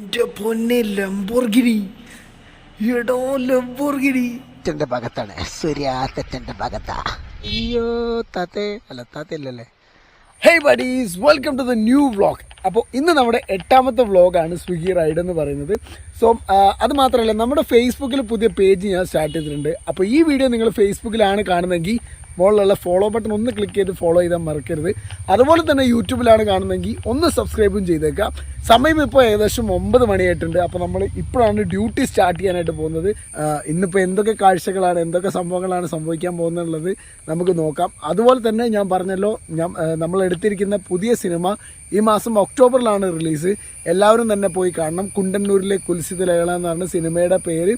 എന്റെ പൊന്നെ ലംബോർഗിനി. എടോ ലംബോർഗിനി. തെറ്റന്റെ ഭാഗത്താണ്. സൂര്യ തെറ്റന്റെ ഭാഗത്താ. അയ്യോ താത്തേ. അല്ല താത്തയല്ലല്ലേ. Hey buddies welcome to the new vlog അപ്പോൾ ഇന്ന് നമ്മുടെ എട്ടാമത്തെ വ്ളോഗാണ് സ്വിഗ്ഗി റൈഡ് എന്ന് പറയുന്നത്. സോ അത് മാത്രമല്ല നമ്മുടെ ഫേസ്ബുക്കിൽ പുതിയ പേജ് ഞാൻ സ്റ്റാർട്ട് ചെയ്തിട്ടുണ്ട്. അപ്പോൾ ഈ വീഡിയോ നിങ്ങൾ ഫേസ്ബുക്കിലാണ് കാണുന്നതെങ്കിൽ മുകളിലുള്ള ഫോളോ ബട്ടൺ ഒന്ന് ക്ലിക്ക് ചെയ്ത് ഫോളോ ചെയ്താൽ മറക്കരുത്. അതുപോലെ തന്നെ യൂട്യൂബിലാണ് കാണുന്നതെങ്കിൽ ഒന്ന് സബ്സ്ക്രൈബും ചെയ്തേക്കാം. സമയം ഇപ്പോൾ ഏകദേശം ഒമ്പത് മണിയായിട്ടുണ്ട്. അപ്പോൾ നമ്മൾ ഇപ്പോഴാണ് ഡ്യൂട്ടി സ്റ്റാർട്ട് ചെയ്യാനായിട്ട് പോകുന്നത്. ഇന്നിപ്പോൾ എന്തൊക്കെ കാഴ്ചകളാണ് എന്തൊക്കെ സംഭവങ്ങളാണ് സംഭവിക്കാൻ പോകുന്നുള്ളത് നമുക്ക് നോക്കാം. അതുപോലെ തന്നെ ഞാൻ പറഞ്ഞല്ലോ ഞാൻ നമ്മൾ എടുത്തിരിക്കുന്ന പുതിയ സിനിമ ഈ മാസം ഒക്ടോബറിലാണ് റിലീസ്. എല്ലാവരും തന്നെ പോയി കാണണം. കുണ്ടന്നൂരിലെ കുൽസിത ലഹള എന്നാണ് സിനിമയുടെ പേര്.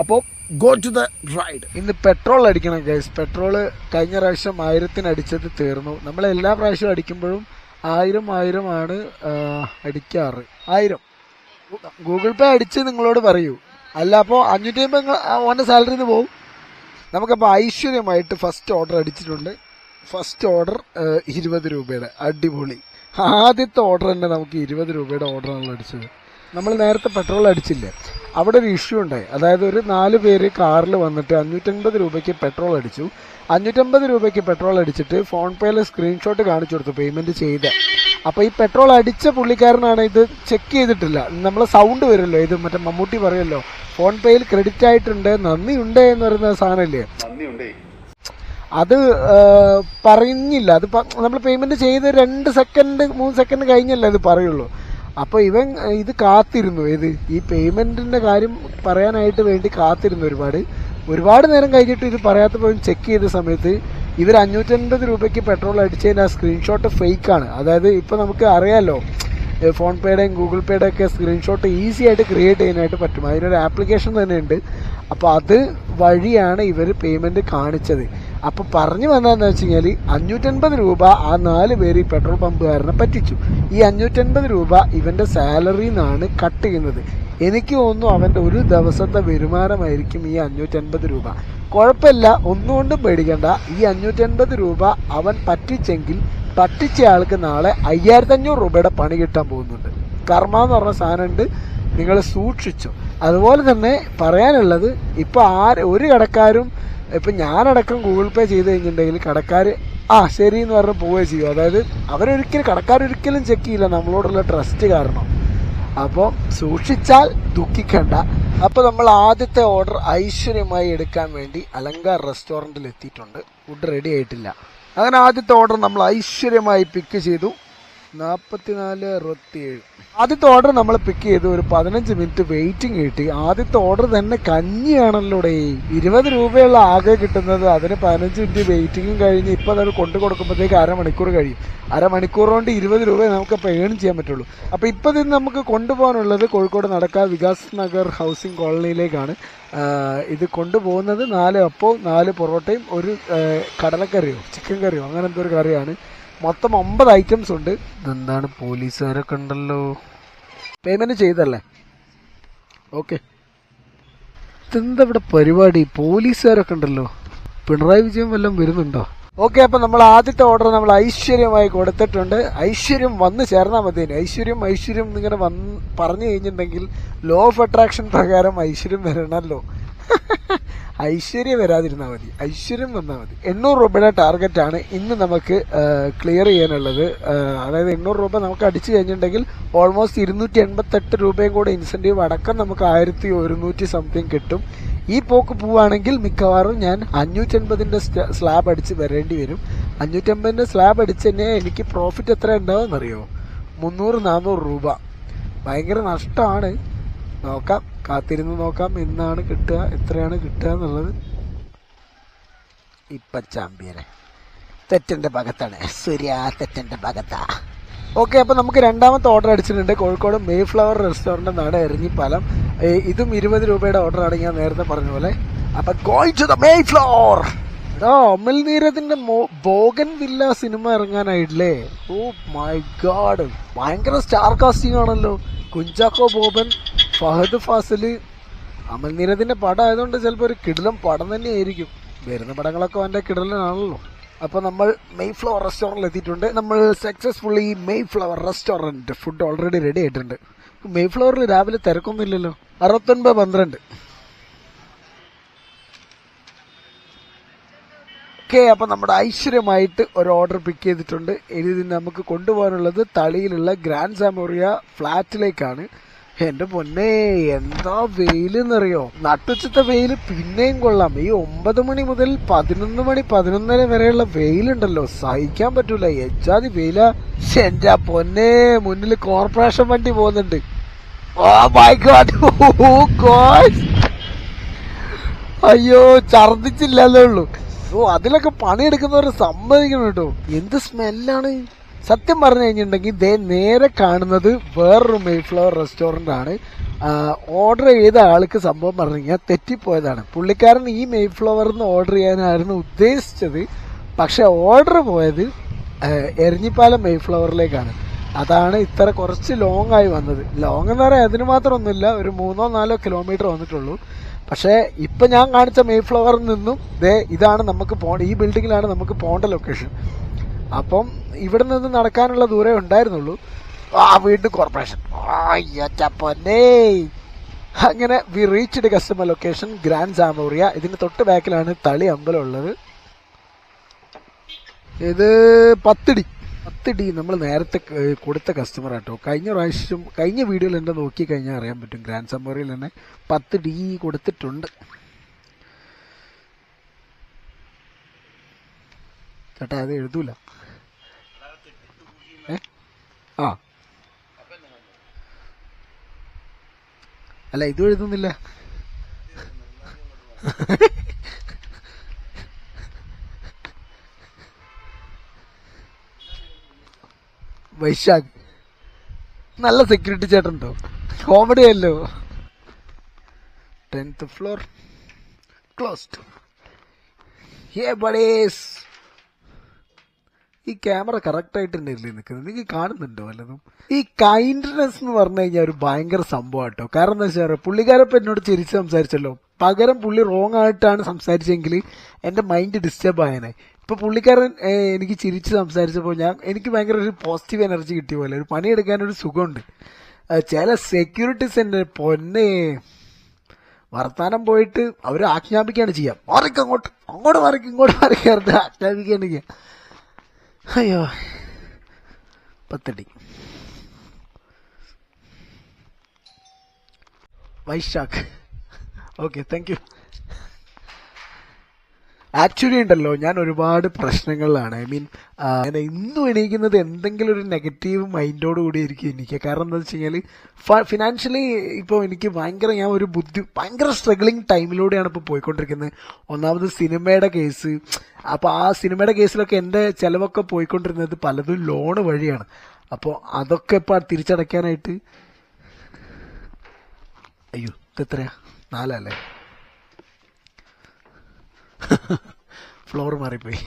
അപ്പോൾ ഗോ ടു ദ റൈഡ്. ഇന്ന് പെട്രോൾ അടിക്കണം ഗൈസ് പെട്രോൾ കഴിഞ്ഞ പ്രാവശ്യം ആയിരത്തിന് അടിച്ചത് തീർന്നു. നമ്മൾ എല്ലാ പ്രാവശ്യവും അടിക്കുമ്പോഴും ആയിരം ആയിരം ആണ് അടിക്കാറ്. ആയിരം. ഗൂഗിൾ പേ അടിച്ച് നിങ്ങളോട് പറയൂ. അല്ല അപ്പോൾ അഞ്ഞൂറ്റി അമ്പത് ഓന്റെ സാലറിന്ന് പോകും നമുക്കപ്പോൾ ഐശ്വര്യമായിട്ട് ഫസ്റ്റ് ഓർഡർ അടിച്ചിട്ടുണ്ട്. ഫസ്റ്റ് ഓർഡർ ഇരുപത് രൂപയുടെ. അടിപൊളി. ആദ്യത്തെ ഓർഡർ തന്നെ നമുക്ക് ഇരുപത് രൂപയുടെ ഓർഡർ ഓർഡറാണല്ലോ അടിച്ചത്. നമ്മൾ നേരത്തെ പെട്രോൾ അടിച്ചില്ലേ? അവിടെ ഒരു ഇഷ്യൂ ഉണ്ടായി. അതായത് ഒരു നാല് പേര് കാറിൽ വന്നിട്ട് അഞ്ഞൂറ്റൻപത് രൂപയ്ക്ക് പെട്രോൾ അടിച്ചു. അഞ്ഞൂറ്റമ്പത് രൂപയ്ക്ക് പെട്രോൾ അടിച്ചിട്ട് ഫോൺ പേയിൽ സ്ക്രീൻഷോട്ട് കാണിച്ചു കൊടുത്തു പേയ്മെന്റ് ചെയ്ത്. അപ്പോൾ ഈ പെട്രോൾ അടിച്ച പുള്ളിക്കാരനാണ് ഇത് ചെക്ക് ചെയ്തിട്ടില്ല. നമ്മൾ സൗണ്ട് വരുമല്ലോ ഇത് മറ്റേ മമ്മൂട്ടി പറയുമല്ലോ ഫോൺ പേയിൽ ക്രെഡിറ്റ് ആയിട്ടുണ്ട് നന്ദി ഉണ്ട് എന്ന് പറയുന്ന സാധനമില്ലേ? അത് പറഞ്ഞില്ല പറയുന്നില്ല. അത് നമ്മൾ പേയ്മെന്റ് ചെയ്ത് രണ്ട് സെക്കൻഡ് മൂന്ന് സെക്കൻഡ് കഴിഞ്ഞല്ലേ അത് പറയുള്ളൂ. അപ്പോൾ ഇവൻ ഇത് കാത്തിരുന്നു. ഏത്? ഈ പേയ്മെന്റിന്റെ കാര്യം പറയാനായിട്ട് വേണ്ടി കാത്തിരുന്നു ഒരുപാട്. ഒരുപാട് നേരം കഴിഞ്ഞിട്ട് ഇത് പറയാത്തപ്പോൾ ചെക്ക് ചെയ്ത സമയത്ത് ഇവർ അഞ്ഞൂറ്റൻപത് രൂപയ്ക്ക് പെട്രോൾ അടിച്ചതിന് ആ സ്ക്രീൻഷോട്ട് ഫേക്കാണ് അതായത് ഇപ്പോൾ നമുക്ക് അറിയാലോ ഫോൺ പേയുടെയും ഗൂഗിൾ പേയുടെ ഒക്കെ സ്ക്രീൻഷോട്ട് ഈസി ആയിട്ട് ക്രിയേറ്റ് ചെയ്യാനായിട്ട് പറ്റും. അതിനൊരു ആപ്ലിക്കേഷൻ തന്നെ ഉണ്ട്. അപ്പോൾ അത് വഴിയാണ് ഇവർ പേയ്മെന്റ് കാണിച്ചത്. അപ്പോൾ പറഞ്ഞു വന്നതെന്ന് വെച്ച് കഴിഞ്ഞാൽ അഞ്ഞൂറ്റൻപത് രൂപ ആ നാല് പേര് ഈ പെട്രോൾ പമ്പുകാരനെ പറ്റിച്ചു. ഈ അഞ്ഞൂറ്റൻപത് രൂപ ഇവന്റെ സാലറിയിൽ നിന്നാണ് കട്ട് ചെയ്യുന്നത്. എനിക്ക് തോന്നുന്നു അവന്റെ ഒരു ദിവസത്തെ വരുമാനമായിരിക്കും ഈ അഞ്ഞൂറ്റൻപത് രൂപ. കുഴപ്പമില്ല ഒന്നുകൊണ്ടും പേടിക്കണ്ട. ഈ അഞ്ഞൂറ്റൻപത് രൂപ അവൻ പറ്റിച്ചെങ്കിൽ പറ്റിച്ച ആൾക്ക് നാളെ അയ്യായിരത്തി അഞ്ഞൂറ് രൂപയുടെ പണി കിട്ടാൻ പോകുന്നുണ്ട്. കർമ്മ എന്ന് പറഞ്ഞ സാധനമുണ്ട് നിങ്ങൾ സൂക്ഷിച്ചു. അതുപോലെ തന്നെ പറയാനുള്ളത് ഇപ്പൊ ആര് ഒരു കടക്കാരും ഇപ്പൊ ഞാനടക്കം ഗൂഗിൾ പേ ചെയ്ത് കഴിഞ്ഞിട്ടുണ്ടെങ്കിൽ കടക്കാർ ആ ശരി എന്ന് പറഞ്ഞ് പോവുകയും ചെയ്യും. അതായത് അവരൊരിക്കലും കടക്കാരൊരിക്കലും ചെക്ക് ചെയ്യില്ല. നമ്മളോടുള്ള ട്രസ്റ്റ് കാരണം. അപ്പോൾ സൂക്ഷിച്ചാൽ ദുഃഖിക്കണ്ട. അപ്പോൾ നമ്മൾ ആദ്യത്തെ ഓർഡർ ഐശ്വര്യമായി എടുക്കാൻ വേണ്ടി അലങ്കാർ റെസ്റ്റോറന്റിൽ എത്തിയിട്ടുണ്ട്. ഫുഡ് റെഡി ആയിട്ടില്ല. അങ്ങനെ ആദ്യത്തെ ഓർഡർ നമ്മൾ ഐശ്വര്യമായി പിക്ക് ചെയ്തു. നാൽപ്പത്തിനാല് അറുപത്തിയേഴ്. ആദ്യത്തെ ഓർഡർ നമ്മൾ പിക്ക് ചെയ്ത് ഒരു പതിനഞ്ച് മിനിറ്റ് വെയിറ്റിംഗ് കിട്ടി. ആദ്യത്തെ ഓർഡർ തന്നെ കഞ്ഞിയാണല്ലോ ഡേ ഇരുപത് രൂപയുള്ള ആകെ കിട്ടുന്നത്. അതിന് പതിനഞ്ച് മിനിറ്റ് വെയിറ്റിംഗും കഴിഞ്ഞ് ഇപ്പം അത് കൊണ്ടു കൊടുക്കുമ്പോഴത്തേക്ക് അരമണിക്കൂർ കഴിയും. അരമണിക്കൂർ കൊണ്ട് ഇരുപത് രൂപ നമുക്ക് അപ്പോൾ ഏൺ ചെയ്യാൻ പറ്റുള്ളൂ. അപ്പോൾ ഇപ്പം ഇത് നമുക്ക് കൊണ്ടുപോകാനുള്ളത് കോഴിക്കോട് നടക്കാ വികാസ് നഗർ ഹൗസിംഗ് കോളനിയിലേക്കാണ്. ഇത് കൊണ്ടുപോകുന്നത് നാല് അപ്പവും നാല് പൊറോട്ടയും ഒരു കടലക്കറിയോ ചിക്കൻ കറിയോ അങ്ങനെ എന്തോ ഒരു കറിയാണ്. മൊത്തം ഒമ്പത് ഐറ്റംസ് ഉണ്ട്. ഇതെന്താണ്? പോലീസുകാരൊക്കെ ഉണ്ടല്ലോ. പേയ്മെന്റ് ചെയ്തല്ലേ ഓക്കെ ഇതെന്താ ഇവിടെ പരിപാടി? പോലീസുകാരൊക്കെ ഉണ്ടല്ലോ. പിണറായി വിജയൻ വല്ലതും വരുന്നുണ്ടോ? ഓക്കെ അപ്പൊ നമ്മൾ ആദ്യത്തെ ഓർഡർ നമ്മൾ ഐശ്വര്യമായി കൊടുത്തിട്ടുണ്ട്. ഐശ്വര്യം വന്ന് ചേർന്നാൽ മതി. ഐശ്വര്യം ഐശ്വര്യം എന്നിങ്ങനെ വന്ന് പറഞ്ഞു കഴിഞ്ഞിട്ടുണ്ടെങ്കിൽ ലോ ഓഫ് അട്രാക്ഷൻ പ്രകാരം ഐശ്വര്യം വരണമല്ലോ. ഐശ്വര്യം വരാതിരുന്നാൽ മതി. ഐശ്വര്യം വന്നാൽ മതി. എണ്ണൂറ് രൂപയുടെ ടാർഗറ്റ് ആണ് ഇന്ന് നമുക്ക് ക്ലിയർ ചെയ്യാനുള്ളത്. അതായത് എണ്ണൂറ് രൂപ നമുക്ക് അടിച്ചു കഴിഞ്ഞിട്ടുണ്ടെങ്കിൽ ഓൾമോസ്റ്റ് ഇരുന്നൂറ്റി എൺപത്തെട്ട് രൂപയും കൂടെ ഇൻസെന്റീവ് അടക്കം നമുക്ക് ആയിരത്തി ഒരുന്നൂറ്റി സംതിങ് കിട്ടും. ഈ പോക്ക് പോവുകയാണെങ്കിൽ മിക്കവാറും ഞാൻ അഞ്ഞൂറ്റൻപതിന്റെ സ്ലാബ് അടിച്ച് വരേണ്ടി വരും. അഞ്ഞൂറ്റമ്പതിന്റെ സ്ലാബ് അടിച്ച് തന്നെ എനിക്ക് പ്രോഫിറ്റ് എത്ര ഉണ്ടാവും അറിയോ മുന്നൂറ് നാനൂറ് രൂപ. ഭയങ്കര നഷ്ടമാണ്. നോക്കാം. കാത്തിരുന്ന് നോക്കാം എന്നാണ് കിട്ടുക എത്രയാണ് കിട്ടുക എന്നുള്ളത്. ഇപ്പൊ ചാമ്പ്യനെ. തെറ്റന്റെ ഭാഗത്താണ്. സൂര്യ തെറ്റന്റെ ഭാഗത്താ. ഓക്കെ അപ്പൊ നമുക്ക് രണ്ടാമത്തെ ഓർഡർ അടിച്ചിട്ടുണ്ട്. കോഴിക്കോട് മെയ് ഫ്ലവർ റെസ്റ്റോറന്റ് എന്നാണ് എറിഞ്ഞിപ്പാലം ഇതും ഇരുപത് രൂപയുടെ ഓർഡറാണ് ഞാൻ നേരത്തെ പറഞ്ഞ പോലെ. അപ്പൊ ഗോയിങ് ടു ദ എടാ അമൽ മോ ബോഗൻ വില്ല സിനിമ ഇറങ്ങാനായിട്ടില്ലേ? ഓ മൈ ഗാഡ് ഭയങ്കര സ്റ്റാർ കാസ്റ്റിംഗ് ആണല്ലോ. കുഞ്ചാക്കോ ബോബൻ ഫഹദ് ഫാസിൽ അമൽ നീരദിന്റെ പടം ആയതുകൊണ്ട് ചിലപ്പോൾ ഒരു കിടിലം പടം തന്നെയായിരിക്കും. വരുന്ന പടങ്ങളൊക്കെ അവന്റെ കിടലനാണല്ലോ. അപ്പൊ നമ്മൾ മെയ് ഫ്ലവർ റെസ്റ്റോറന്റിൽ എത്തിയിട്ടുണ്ട്. നമ്മൾ successfully May flower restaurant food already ready ആയിട്ടുണ്ട്. മെയ് ഫ്ലവറിൽ രാവിലെ തിരക്കൊന്നും ഇല്ലല്ലോ അറുപത്തൊൻപത് പന്ത്രണ്ട്. ഓക്കെ അപ്പൊ നമ്മുടെ ഐശ്വര്യമായിട്ട് ഒരു ഓർഡർ പിക്ക് ചെയ്തിട്ടുണ്ട്. ഇനി നമുക്ക് കൊണ്ടുപോകാനുള്ളത് തളിയിലുള്ള ഗ്രാൻഡ് സാമോറിയ ഫ്ലാറ്റിലേക്കാണ് എന്റെ പൊന്നെ എന്താ വെയിലെന്നറിയോ? നട്ടുച്ചത്തെ വെയിൽ പിന്നെയും കൊള്ളാം. ഈ ഒമ്പത് മണി മുതൽ പതിനൊന്ന് മണി പതിനൊന്നര വരെയുള്ള വെയിലുണ്ടല്ലോ. സഹിക്കാൻ പറ്റൂല. എജാതി വെയില. എന്റെ പൊന്നെ മുന്നിൽ കോർപ്പറേഷൻ വണ്ടി പോകുന്നുണ്ട്. ഓ മൈ ഗോഡ് അയ്യോ ഛർദിച്ചില്ലല്ലേ ഉള്ളൂ ഓ അതിലൊക്കെ പണിയെടുക്കുന്നവർ സമ്മതിക്കണം കേട്ടോ. എന്ത് സ്മെല്ലാണ് സത്യം പറഞ്ഞു കഴിഞ്ഞിട്ടുണ്ടെങ്കിൽ ദേ നേരെ കാണുന്നത് വേറൊരു മെയ്ഫ്ലവർ റെസ്റ്റോറന്റ് ആണ്. ഓർഡർ ചെയ്ത ആൾക്ക് സംഭവം പറഞ്ഞു കഴിഞ്ഞാൽ തെറ്റിപ്പോയതാണ്. പുള്ളിക്കാരൻ ഈ മെയ്ഫ്ലവറിന്ന് ഓർഡർ ചെയ്യാനായിരുന്നു ഉദ്ദേശിച്ചത്. പക്ഷെ ഓർഡർ പോയത് എരിഞ്ഞിപ്പാലം മെയ്ഫ്ലവറിലേക്കാണ് അതാണ് ഇത്ര കുറച്ച് ലോങ് ആയി വന്നത്. ലോങ് എന്ന് പറയാൻ അതിന് മാത്രമൊന്നുമില്ല ഒരു മൂന്നോ നാലോ കിലോമീറ്റർ വന്നിട്ടുള്ളൂ. പക്ഷേ ഇപ്പം ഞാൻ കാണിച്ച മെയ്ഫ്ലവറിൽ നിന്നും ദേ ഇതാണ് നമുക്ക് പോ ഈ ബിൽഡിങ്ങിലാണ് നമുക്ക് പോകേണ്ട ലൊക്കേഷൻ അപ്പം ഇവിടെ നിന്ന് നടക്കാനുള്ള ദൂരേ ഉണ്ടായിരുന്നുള്ളൂ. ആ വീണ്ടും കോർപ്പറേഷൻ പൊന്നേ അങ്ങനെ we reached customer location grand സാമോറിയ ഇതിന് തൊട്ട് ബാക്കിലാണ് തളി അമ്പലം ഉള്ളത്. ഇത് പത്തിടി. പത്തിടി നമ്മൾ നേരത്തെ കൊടുത്ത കസ്റ്റമർ ആട്ടോ. കഴിഞ്ഞ പ്രാവശ്യം കഴിഞ്ഞ വീഡിയോയിൽ നോക്കി കഴിഞ്ഞാൽ അറിയാൻ പറ്റും. ഗ്രാൻഡ് സമ്മറിയിൽ തന്നെ പത്ത് ഡി കൊടുത്തിട്ടുണ്ട്. ചേട്ടാ അത് എഴുതൂല. ആ. അല്ല ഇതും എഴുതുന്നില്ല. വൈശാഖ് നല്ല സെക്യൂരിറ്റി ചേട്ടൻ ഉണ്ടോ കോമഡി അല്ലോ. Tenth floor closed hey buddies ഈ ക്യാമറ കറക്റ്റ് ആയിട്ട് തന്നെയല്ലേ നിൽക്കുന്നത്? നിങ്ങൾ കാണുന്നുണ്ടോ വല്ലതും? ഈ കൈൻഡ്നെസ് എന്ന് പറഞ്ഞു കഴിഞ്ഞാൽ ഒരു ഭയങ്കര സംഭവം കേട്ടോ കാരണം എന്താ വെച്ചാൽ പുള്ളിക്കാരപ്പം എന്നോട് ചിരിച്ച് സംസാരിച്ചല്ലോ. പകരം പുള്ളി റോങ് ആയിട്ടാണ് സംസാരിച്ചെങ്കിൽ എന്റെ മൈൻഡ് ഡിസ്റ്റർബ് ആയനെ. ഇപ്പൊ പുള്ളിക്കാരൻ എനിക്ക് ചിരിച്ച് സംസാരിച്ചപ്പോൾ ഞാൻ എനിക്ക് ഭയങ്കര ഒരു പോസിറ്റീവ് എനർജി കിട്ടിയ പോലെ. ഒരു പണിയെടുക്കാനൊരു സുഖമുണ്ട്. ചില സെക്യൂരിറ്റീസ് എന്റെ പൊന്നെ വർത്താനം പോയിട്ട് അവർ ആജ്ഞാപിക്കുകയാണ് ചെയ്യാം. മാറിക്കങ്ങോട്ട്. അങ്ങോട്ട് മാറിക്ക് ഇങ്ങോട്ട് മാറിക്കാറുണ്ട് ആജ്ഞാപിക്കുകയാണ് ചെയ്യാം. അയ്യോ പത്തടി. Vaishakh. Okay thank you actually ഉണ്ടല്ലോ ഞാൻ ഒരുപാട് പ്രശ്നങ്ങളിലാണ്. ഐ മീൻ ഞാൻ ഇന്നും എണീക്കുന്നത് എന്തെങ്കിലും ഒരു നെഗറ്റീവ് മൈൻഡോട് കൂടി ആയിരിക്കും എനിക്ക്. കാരണം എന്താ വെച്ച് കഴിഞ്ഞാൽ ഫിനാൻഷ്യലി ഇപ്പോൾ എനിക്ക് ഭയങ്കര ഞാൻ ഒരു ബുദ്ധി ഭയങ്കര സ്ട്രഗ്ലിങ് ടൈമിലൂടെയാണ് ഇപ്പോൾ പോയിക്കൊണ്ടിരിക്കുന്നത്. ഒന്നാമത് സിനിമയുടെ കേസ് അപ്പോൾ ആ സിനിമയുടെ കേസിലൊക്കെ എന്റെ ചിലവൊക്കെ പോയിക്കൊണ്ടിരുന്നത് പലതും ലോണ് വഴിയാണ്. അപ്പോൾ അതൊക്കെ ഇപ്പോൾ തിരിച്ചടയ്ക്കാനായിട്ട് അയ്യോ ഇതെത്രയാ? നാലല്ലേ? ഫ്ലോർ മാറിപ്പോയി.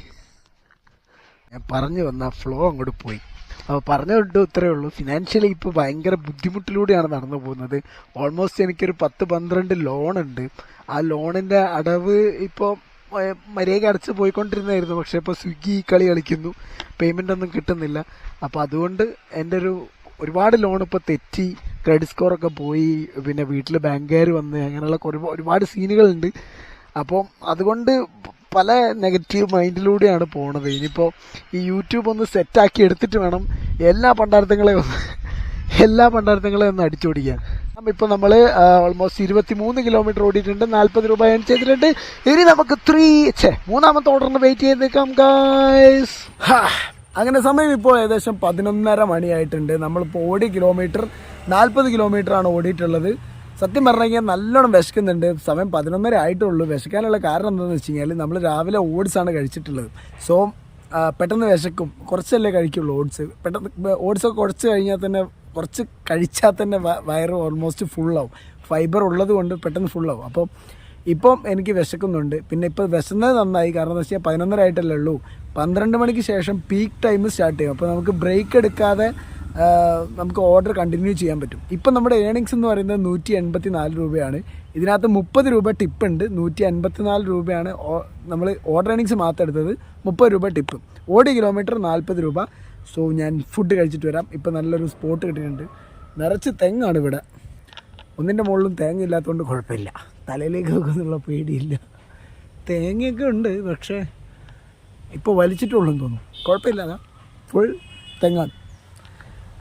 ഞാൻ പറഞ്ഞു വന്ന ഫ്ലോ അങ്ങോട്ട് പോയി. അപ്പോൾ പറഞ്ഞു കൊണ്ട് ഇത്രയേ ഉള്ളൂ. ഫിനാൻഷ്യലി ഇപ്പോൾ ഭയങ്കര ബുദ്ധിമുട്ടിലൂടെയാണ് നടന്നു പോകുന്നത്. ഓൾമോസ്റ്റ് എനിക്കൊരു പത്ത് പന്ത്രണ്ട് ലോൺ ഉണ്ട്. ആ ലോണിന്റെ അടവ് ഇപ്പോൾ മര്യാദ അടച്ച് പോയിക്കൊണ്ടിരുന്നായിരുന്നു പക്ഷെ ഇപ്പോൾ സ്വിഗ്ഗി കളി കളിക്കുന്നു. പേയ്മെന്റ് ഒന്നും കിട്ടുന്നില്ല. അപ്പോൾ അതുകൊണ്ട് എന്റെ ഒരു ഒരുപാട് ലോൺ ഇപ്പോൾ തെറ്റി ക്രെഡിറ്റ് സ്കോറൊക്കെ പോയി. പിന്നെ വീട്ടിൽ ബാങ്കുകാർ വന്ന് അങ്ങനെയുള്ള ഒരുപാട് സീനുകളുണ്ട് അപ്പം അതുകൊണ്ട് പല നെഗറ്റീവ് മൈൻഡിലൂടെയാണ് പോണത്. ഇനിയിപ്പോൾ ഈ യൂട്യൂബ് ഒന്ന് സെറ്റാക്കി എടുത്തിട്ട് വേണം എല്ലാ പണ്ടാർത്ഥങ്ങളെയും ഒന്ന് എല്ലാ പണ്ടാർത്ഥങ്ങളെയും ഒന്ന് അടിച്ചോടിക്കാൻ. ഇപ്പോൾ നമ്മൾ ഓൾമോസ്റ്റ് ഇരുപത്തി മൂന്ന് കിലോമീറ്റർ ഓടിയിട്ടുണ്ട്. നാൽപ്പത് രൂപ ഏൺ ചെയ്തിട്ടുണ്ട്. ഇനി നമുക്ക് ത്രീ ഛേ മൂന്നാമത്തെ ഓർഡറിന് വെയിറ്റ് ചെയ്ത് നിൽക്കാം ഗായ്സ് അങ്ങനെ സമയം ഇപ്പോൾ ഏകദേശം പതിനൊന്നര മണിയായിട്ടുണ്ട്. നമ്മളിപ്പോൾ ഓടി കിലോമീറ്റർ നാൽപ്പത് കിലോമീറ്റർ ആണ് ഓടിയിട്ടുള്ളത്. സത്യം പറഞ്ഞു കഴിഞ്ഞാൽ നല്ലോണം വിശക്കുന്നുണ്ട്. സമയം പതിനൊന്നര ആയിട്ടുള്ളൂ. വിശക്കാനുള്ള കാരണം എന്താണെന്ന് വെച്ച് കഴിഞ്ഞാൽ നമ്മൾ രാവിലെ ഓട്സാണ് കഴിച്ചിട്ടുള്ളത്. സോ പെട്ടെന്ന് വിശക്കും. കുറച്ചല്ലേ കഴിക്കുള്ളൂ ഓട്സ്. പെട്ടെന്ന് ഓട്സ് ഒക്കെ കുറച്ച് കഴിഞ്ഞാൽ തന്നെ കുറച്ച് കഴിച്ചാൽ തന്നെ വയറ് ഓൾമോസ്റ്റ് ഫുള്ളാവും ഫൈബർ ഉള്ളത് കൊണ്ട് പെട്ടെന്ന് ഫുള്ളാവും അപ്പോൾ ഇപ്പം എനിക്ക് വിശക്കുന്നുണ്ട്. പിന്നെ ഇപ്പോൾ വിശന്നത് നന്നായി. കാരണം എന്താ വെച്ചാൽ പതിനൊന്നര ആയിട്ടല്ലേ ഉള്ളൂ. പന്ത്രണ്ട് മണിക്ക് ശേഷം പീക്ക് ടൈം സ്റ്റാർട്ട് ചെയ്യും. അപ്പോൾ നമുക്ക് ബ്രേക്ക് എടുക്കാതെ നമുക്ക് ഓർഡർ കണ്ടിന്യൂ ചെയ്യാൻ പറ്റും. ഇപ്പം നമ്മുടെ ഏണിങ്സ് എന്ന് പറയുന്നത് നൂറ്റി എൺപത്തി നാല് രൂപയാണ്. ഇതിനകത്ത് മുപ്പത് രൂപ ടിപ്പ് ഉണ്ട്. നൂറ്റി അൻപത്തി നാല് രൂപയാണ് നമ്മൾ ഓർഡർ ഏണിങ്സ് മാത്രം എടുത്തത്. മുപ്പത് രൂപ ടിപ്പ് ഓടി കിലോമീറ്റർ നാൽപ്പത് രൂപ. സോ ഞാൻ ഫുഡ് കഴിച്ചിട്ട് വരാം. ഇപ്പം നല്ലൊരു സ്പോട്ട് കിട്ടിയിട്ടുണ്ട്. നിറച്ച് തെങ്ങാണ് ഇവിടെ. ഒന്നിന്റെ മുകളിലും തേങ്ങ ഇല്ലാത്തതുകൊണ്ട് കുഴപ്പമില്ല. തലയിലേക്ക് വെക്കുന്നുള്ള പേടിയില്ല. തേങ്ങയൊക്കെ ഉണ്ട് പക്ഷേ ഇപ്പോൾ വലിച്ചിട്ടുള്ളൂ തോന്നുന്നു. കുഴപ്പമില്ല ഫുൾ തെങ്ങാണ്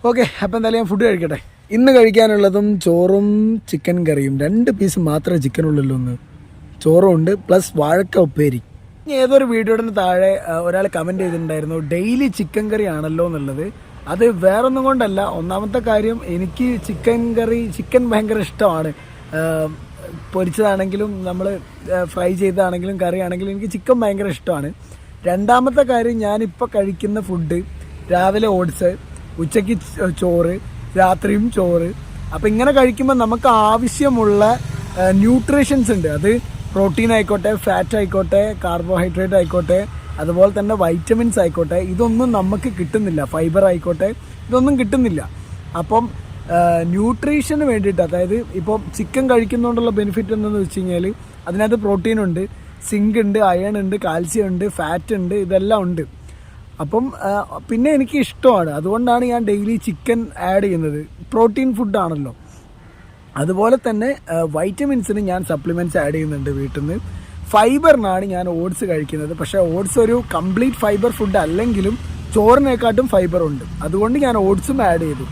ഓക്കെ അപ്പം എന്തായാലും ഞാൻ ഫുഡ് കഴിക്കട്ടെ. ഇന്ന് കഴിക്കാനുള്ളതും ചോറും ചിക്കൻ കറിയും രണ്ട് പീസ് മാത്രമേ ചിക്കൻ ഉള്ളല്ലോ ഒന്ന് ചോറും ഉണ്ട് പ്ലസ് വാഴക്ക ഉപ്പേരി. ഏതൊരു വീഡിയോയുടെ താഴെ ഒരാൾ കമന്റ് ചെയ്തിട്ടുണ്ടായിരുന്നു ഡെയിലി ചിക്കൻ കറി ആണല്ലോ എന്നുള്ളത്. അത് വേറൊന്നും കൊണ്ടല്ല ഒന്നാമത്തെ കാര്യം എനിക്ക് ചിക്കൻ കറി ചിക്കൻ ഭയങ്കര ഇഷ്ടമാണ്. പൊരിച്ചതാണെങ്കിലും നമ്മൾ ഫ്രൈ ചെയ്തതാണെങ്കിലും കറി ആണെങ്കിലും എനിക്ക് ചിക്കൻ ഭയങ്കര ഇഷ്ടമാണ്. രണ്ടാമത്തെ കാര്യം ഞാനിപ്പോൾ കഴിക്കുന്ന ഫുഡ് രാവിലെ ഓട്സ് ഉച്ചയ്ക്ക് ചോറ് രാത്രിയും ചോറ്. അപ്പം ഇങ്ങനെ കഴിക്കുമ്പോൾ നമുക്ക് ആവശ്യമുള്ള ന്യൂട്രീഷൻസ് ഉണ്ട്. അത് പ്രോട്ടീൻ ആയിക്കോട്ടെ ഫാറ്റ് ആയിക്കോട്ടെ കാർബോഹൈഡ്രേറ്റ് ആയിക്കോട്ടെ അതുപോലെ തന്നെ വൈറ്റമിൻസ് ആയിക്കോട്ടെ. ഇതൊന്നും നമുക്ക് കിട്ടുന്നില്ല. ഫൈബർ ആയിക്കോട്ടെ ഇതൊന്നും കിട്ടുന്നില്ല. അപ്പം ന്യൂട്രീഷന് വേണ്ടിയിട്ട് അതായത് ഇപ്പോൾ ചിക്കൻ കഴിക്കുന്നതുകൊണ്ടുള്ള ബെനിഫിറ്റ് എന്തെന്ന് വെച്ച് കഴിഞ്ഞാൽ അതിനകത്ത് പ്രോട്ടീൻ ഉണ്ട് സിങ്ക് ഉണ്ട് അയൺ ഉണ്ട് കാൽസ്യം ഉണ്ട് ഫാറ്റ് ഉണ്ട് ഇതെല്ലാം ഉണ്ട്. അപ്പം പിന്നെ എനിക്ക് ഇഷ്ടമാണ്. അതുകൊണ്ടാണ് ഞാൻ ഡെയിലി ചിക്കൻ ആഡ് ചെയ്യുന്നത്. പ്രോട്ടീൻ ഫുഡാണല്ലോ അതുപോലെ തന്നെ വൈറ്റമിൻസിന് ഞാൻ സപ്ലിമെന്റ്സ് ആഡ് ചെയ്യുന്നുണ്ട് വീട്ടിൽ നിന്ന് ഫൈബറിനാണ് ഞാൻ ഓട്സ് കഴിക്കുന്നത്. പക്ഷേ ഓട്സ് ഒരു കംപ്ലീറ്റ് ഫൈബർ ഫുഡ് അല്ലെങ്കിലും ചോറിനെക്കാട്ടും ഫൈബർ ഉണ്ട്. അതുകൊണ്ട് ഞാൻ ഓട്സും ആഡ് ചെയ്തു.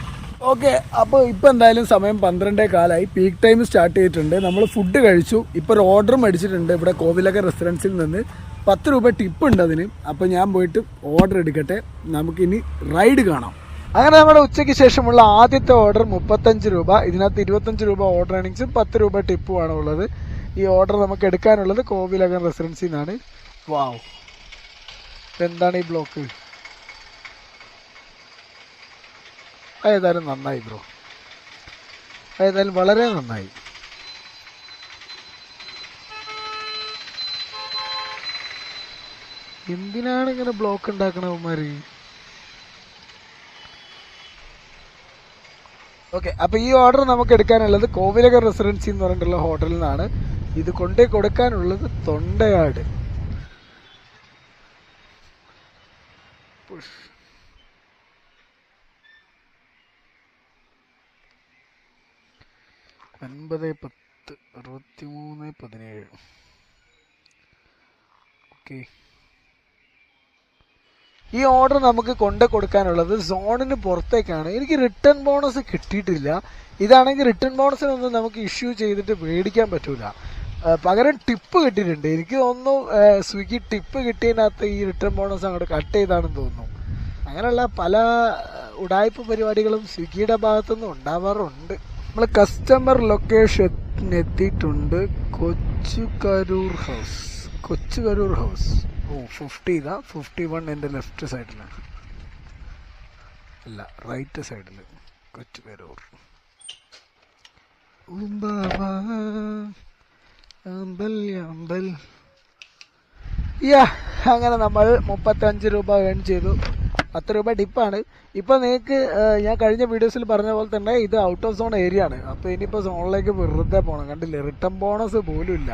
ഓക്കെ അപ്പോൾ ഇപ്പോൾ എന്തായാലും സമയം പന്ത്രണ്ടേ കാലമായി പീക്ക് ടൈം സ്റ്റാർട്ട് ചെയ്തിട്ടുണ്ട്. നമ്മൾ ഫുഡ് കഴിച്ചു. ഇപ്പോൾ ഒരു ഓർഡർ അടിച്ചിട്ടുണ്ട് ഇവിടെ കോവിലക റെസ്റ്റോറൻസിൽ നിന്ന്. പത്ത് രൂപ ടിപ്പ് ഉണ്ട് അതിന്. അപ്പോൾ ഞാൻ പോയിട്ട് ഓർഡർ എടുക്കട്ടെ. നമുക്കിനി റൈഡ് കാണാം. അങ്ങനെ നമ്മുടെ ഉച്ചയ്ക്ക് ശേഷമുള്ള ആദ്യത്തെ ഓർഡർ മുപ്പത്തഞ്ച് രൂപ. ഇതിനകത്ത് ഇരുപത്തഞ്ച് രൂപ ഓർഡർ ഏണിങ്സും പത്ത് രൂപ ടിപ്പുമാണ് ഉള്ളത്. ഈ ഓർഡർ നമുക്ക് എടുക്കാനുള്ളത് കോവിലകം റെസിഡൻസിൽ നിന്നാണ്. വാവ് എന്താണ് ഈ ബ്ലോക്ക് ഏതായാലും നന്നായി ബ്രോ. ഏതായാലും വളരെ നന്നായി. എന്തിനാണ് ഇങ്ങനെ ബ്ലോക്ക് ഉണ്ടാക്കണവന്മാര് ഓക്കെ അപ്പൊ ഈ ഓർഡർ നമുക്ക് എടുക്കാനുള്ളത് കോവിലക റെസിഡൻസി എന്ന് പറഞ്ഞിട്ടുള്ള ഹോട്ടലിൽ നിന്നാണ് ഇത് കൊണ്ടേ കൊടുക്കാനുള്ളത് തൊണ്ടയാട്. പുഷ്. ഒൻപത് പത്ത് അറുപത്തി മൂന്ന് പതിനേഴ്. ഓക്കെ. ഈ ഓർഡർ നമുക്ക് കൊണ്ട് കൊടുക്കാനുള്ളത് സോണിന് പുറത്തേക്കാണ്. എനിക്ക് റിട്ടേൺ ബോണസ് കിട്ടിയിട്ടില്ല. ഇതാണെങ്കിൽ റിട്ടേൺ ബോണസിനൊന്നും നമുക്ക് ഇഷ്യൂ ചെയ്തിട്ട് മേടിക്കാൻ പറ്റൂല. പകരം ടിപ്പ് കിട്ടിയിട്ടുണ്ട്. എനിക്ക് തോന്നുന്നു സ്വിഗ്ഗി ടിപ്പ് കിട്ടിയതിനകത്ത് ഈ റിട്ടേൺ ബോണസ് അങ്ങോട്ട് കട്ട് ചെയ്താണെന്ന് തോന്നുന്നു. അങ്ങനെയുള്ള പല ഉടായ്പ പരിപാടികളും സ്വിഗ്ഗിയുടെ ഭാഗത്തുനിന്ന് ഉണ്ടാവാറുണ്ട്. നമ്മൾ കസ്റ്റമർ ലൊക്കേഷൻ എത്തിയിട്ടുണ്ട് Kochu Karoor house Kochu Karoor house oh fifty ഇതാ. ഫിഫ്റ്റി വൺ എന്റെ ലെഫ്റ്റ് സൈഡിലാണ് അല്ല റൈറ്റ് സൈഡിൽ കൊച്ചു കരൂർ. അമ്പൽ യാ അങ്ങനെ നമ്മൾ മുപ്പത്തഞ്ച് രൂപ ഏൺ ചെയ്തു. പത്ത് രൂപ ടിപ്പാണ് ഇപ്പം നിങ്ങൾക്ക് ഞാൻ കഴിഞ്ഞ വീഡിയോസിൽ പറഞ്ഞ പോലെ തന്നെ ഇത് ഔട്ട് ഓഫ് സോൺ ഏരിയ ആണ്. അപ്പോൾ ഇനിയിപ്പോൾ സോണിലേക്ക് വെറുതെ പോകണം കണ്ടില്ലേ? റിട്ടേൺ ബോണസ് പോലും ഇല്ല.